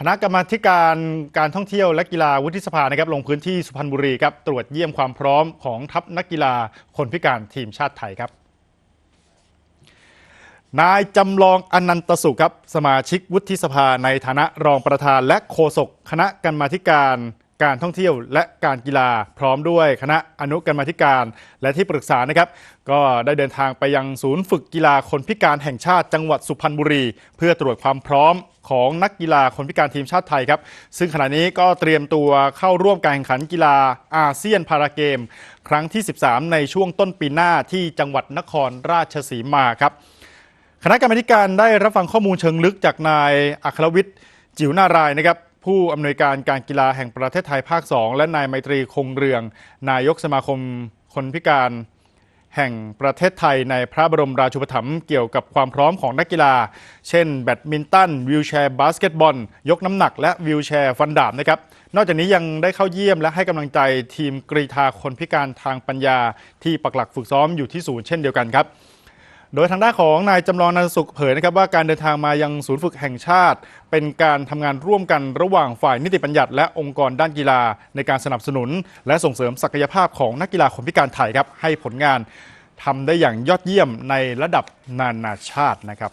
คณะกรรมาการการท่องเที่ยวและกีฬาวุฒิสภานะครับลงพื้นที่สุพรรณบุรีครับตรวจเยี่ยมความพร้อมของทัพนักกีฬาคนพิการทีมชาติไทยครับ นายจำลองอนันตสุขครับ สมาชิกวุฒิสภาในฐานะรองประธานและโฆษกคณะกรรมาการ การท่องเที่ยวและการกีฬาพร้อมด้วยคณะอนุกรรมธิการและที่ปรึกษานะครับ ก็ได้เดินทางไปยังศูนย์ฝึกกีฬาคนพิการแห่งชาติจังหวัดสุพรรณบุรี เพื่อตรวจความพร้อมของนักกีฬาคนพิการทีมชาติไทยครับ ซึ่งขณะนี้ก็เตรียมตัวเข้าร่วมการแข่งขันกีฬาอาเซียนพาราเกม ครั้งที่ 13 ในช่วงต้นปีหน้าที่จังหวัดนครราชสีมาครับคณะกรรมธิการได้รับฟังข้อมูลเชิงลึกจากนายอัครวิทย์จิ๋วนารายนะครับ ผู้อำนวยการการกีฬาแห่งประเทศไทยภาค 2 และนายไมตรีคงเรือง นายกสมาคมคนพิการแห่งประเทศไทยในพระบรมราชูปถัมภ์เกี่ยวกับความพร้อมของนักกีฬา เช่น แบดมินตันวิวแชร์บาสเกตบอล ยกน้ำหนักและวิวแชร์ฟันดาบนะครับ นอกจากนี้ยังได้เข้าเยี่ยมและให้กำลังใจทีมกรีธาคนพิการทางปัญญา ที่ปักหลักฝึกซ้อมอยู่ที่ศูนย์เช่นเดียวกันครับ โดยทางด้านของนายจำลองนันสุขเผยนะครับว่าการเดินทางมายังศูนย์ฝึกแห่งชาติ เป็นการทำงานร่วมกันระหว่างฝ่ายนิติบัญญัติ และองค์กรด้านกีฬา ในการสนับสนุน และส่งเสริมศักยภาพของนักกีฬาคนพิการไทยครับให้ผลงานทำได้อย่างยอดเยี่ยมในระดับนานาชาตินะครับ